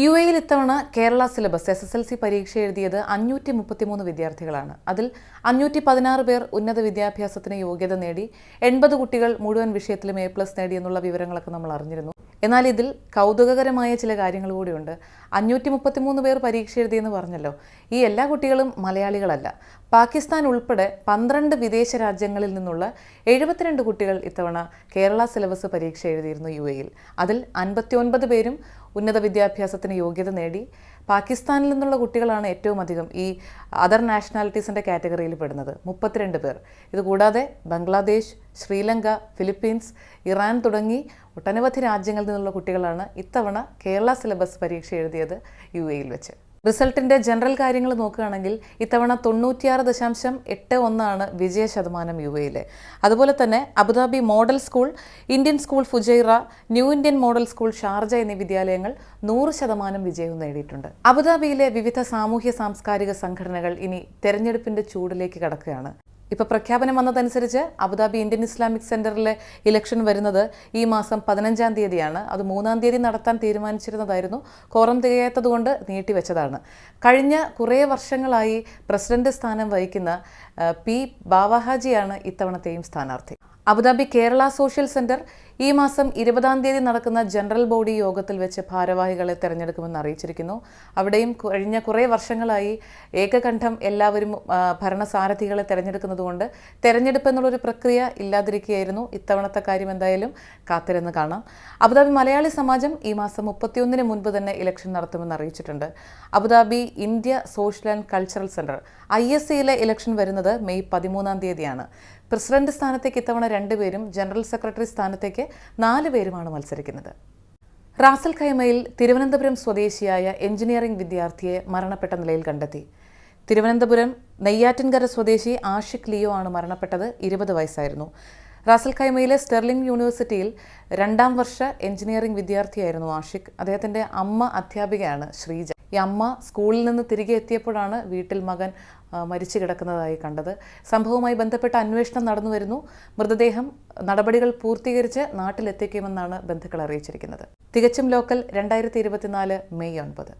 U എയിൽ ഇത്തവണ Kerala syllabus S S L C പരീക്ഷ എഴുതിയത് അഞ്ഞൂറ്റി മുപ്പത്തിമൂന്ന് വിദ്യാർത്ഥികളാണ്. അതിൽ അഞ്ഞൂറ്റി പതിനാറ് പേർ ഉന്നത വിദ്യാഭ്യാസത്തിന് യോഗ്യത നേടി എൺപത് കുട്ടികൾ മുഴുവൻ വിഷയത്തിലും എ പ്ലസ് നേടിയെന്നുള്ള വിവരങ്ങളൊക്കെ നമ്മൾ അറിഞ്ഞിരുന്നു. എന്നാൽ ഇതിൽ കൗതുകകരമായ ചില കാര്യങ്ങൾ കൂടിയുണ്ട്. അഞ്ഞൂറ്റി മുപ്പത്തിമൂന്ന് പേർ പരീക്ഷ എഴുതിയെന്ന് പറഞ്ഞല്ലോ. ഈ എല്ലാ കുട്ടികളും മലയാളികളല്ല. പാകിസ്ഥാൻ ഉൾപ്പെടെ പന്ത്രണ്ട് വിദേശ രാജ്യങ്ങളിൽ നിന്നുള്ള എഴുപത്തിരണ്ട് കുട്ടികൾ ഇത്തവണ കേരള സിലബസ് പരീക്ഷ എഴുതിയിരുന്നു യു എയിൽ. അതിൽ അൻപത്തിയൊൻപത് പേരും ഉന്നത വിദ്യാഭ്യാസത്തിന് യോഗ്യത നേടി പാകിസ്ഥാനിൽ നിന്നുള്ള കുട്ടികളാണ് ഏറ്റവും അധികം ഈ അതർ നാഷണാലിറ്റീസിന്റെ കാറ്റഗറിയിൽ പെടുന്നത്. മുപ്പത്തിരണ്ട് പേർ. ഇതുകൂടാതെ ബംഗ്ലാദേശ് ശ്രീലങ്ക ഫിലിപ്പീൻസ് ഇറാൻ തുടങ്ങി ഒട്ടനവധി രാജ്യങ്ങളിൽ നിന്നുള്ള കുട്ടികളാണ് ഇത്തവണ കേരള സിലബസ് പരീക്ഷ എഴുതിയത് യു എയിൽ വെച്ച്. റിസൾട്ടിന്റെ ജനറൽ കാര്യങ്ങൾ നോക്കുകയാണെങ്കിൽ ഇത്തവണ തൊണ്ണൂറ്റിയാറ് ദശാംശം എട്ട് ഒന്നാണ് വിജയ ശതമാനം യു എയിലെ അതുപോലെ തന്നെ Abu Dhabi model school Indian school Fujairah new Indian model school Sharjah എന്നീ വിദ്യാലയങ്ങൾ നൂറ് ശതമാനം വിജയവും നേടിയിട്ടുണ്ട്. അബുദാബിയിലെ വിവിധ സാമൂഹ്യ സാംസ്കാരിക സംഘടനകൾ ഇനി തെരഞ്ഞെടുപ്പിന്റെ ചൂടിലേക്ക് കടക്കുകയാണ്. ഇപ്പോൾ പ്രഖ്യാപനം വന്നതനുസരിച്ച് അബുദാബി ഇന്ത്യൻ ഇസ്ലാമിക് സെന്ററിലെ ഇലക്ഷൻ വരുന്നത് ഈ മാസം പതിനഞ്ചാം തീയതിയാണ്. അത് മൂന്നാം തീയതി നടത്താൻ തീരുമാനിച്ചിരുന്നതായിരുന്നു. കോറം തികയാത്തതുകൊണ്ട് നീട്ടിവെച്ചതാണ്. കഴിഞ്ഞ കുറേ വർഷങ്ങളായി പ്രസിഡന്റ് സ്ഥാനം വഹിക്കുന്ന പി ബാവഹാജിയാണ് ഇത്തവണത്തെയും സ്ഥാനാർത്ഥി. അബുദാബി കേരള സോഷ്യൽ സെന്റർ ഈ മാസം ഇരുപതാം തീയതി നടക്കുന്ന ജനറൽ ബോഡി യോഗത്തിൽ വെച്ച് ഭാരവാഹികളെ തെരഞ്ഞെടുക്കുമെന്ന് അറിയിച്ചിരിക്കുന്നു. അവിടെയും കഴിഞ്ഞ കുറേ വർഷങ്ങളായി ഏകകണ്ഠം എല്ലാവരും ഭരണസാരഥികളെ തെരഞ്ഞെടുക്കുന്നതുകൊണ്ട് തെരഞ്ഞെടുപ്പ് എന്നുള്ളൊരു പ്രക്രിയ ഇല്ലാതിരിക്കുകയായിരുന്നു. ഇത്തവണത്തെ കാര്യം എന്തായാലും കാത്തിരുന്ന് കാണാം. അബുദാബി മലയാളി സമാജം ഈ മാസം മുപ്പത്തിയൊന്നിന് മുൻപ് തന്നെ ഇലക്ഷൻ നടത്തുമെന്ന് അറിയിച്ചിട്ടുണ്ട്. Abu Dhabi India social and cultural centre I S സിയിലെ ഇലക്ഷൻ വരുന്നത് മെയ് പതിമൂന്നാം തീയതിയാണ്. പ്രസിഡന്റ് സ്ഥാനത്തേക്ക് ഇത്തവണ രണ്ടുപേരും ജനറൽ സെക്രട്ടറി സ്ഥാനത്തേക്ക് നാല് പേരുമാണ് മത്സരിക്കുന്നത്. റാസൽ ഖൈമയിൽ തിരുവനന്തപുരം സ്വദേശിയായ എഞ്ചിനീയറിംഗ് വിദ്യാർത്ഥിയെ മരണപ്പെട്ട നിലയിൽ കണ്ടെത്തി. തിരുവനന്തപുരം നെയ്യാറ്റിൻകര സ്വദേശി ആഷിഖ് ലിയോ ആണ് മരണപ്പെട്ടത് ഇരുപത് വയസ്സായിരുന്നു. റാസൽ ഖൈമയിലെ സ്റ്റെർലിംഗ് യൂണിവേഴ്സിറ്റിയിൽ രണ്ടാം വർഷ എഞ്ചിനീയറിംഗ് വിദ്യാർത്ഥിയായിരുന്നു ആഷിഖ്. അദ്ദേഹത്തിന്റെ അമ്മ അധ്യാപികയാണ് ശ്രീജ ഈ അമ്മ സ്കൂളിൽ നിന്ന് തിരികെ എത്തിയപ്പോഴാണ് വീട്ടിൽ മകൻ മരിച്ചു കിടക്കുന്നതായി കണ്ടത്. സംഭവവുമായി ബന്ധപ്പെട്ട അന്വേഷണം നടന്നു വരുന്നു മൃതദേഹം നടപടികൾ പൂർത്തീകരിച്ച് നാട്ടിലെത്തിക്കുമെന്നാണ് ബന്ധുക്കൾ അറിയിച്ചിരിക്കുന്നത്. തികച്ചും ലോക്കൽ രണ്ടായിരത്തി മെയ് ഒൻപത്.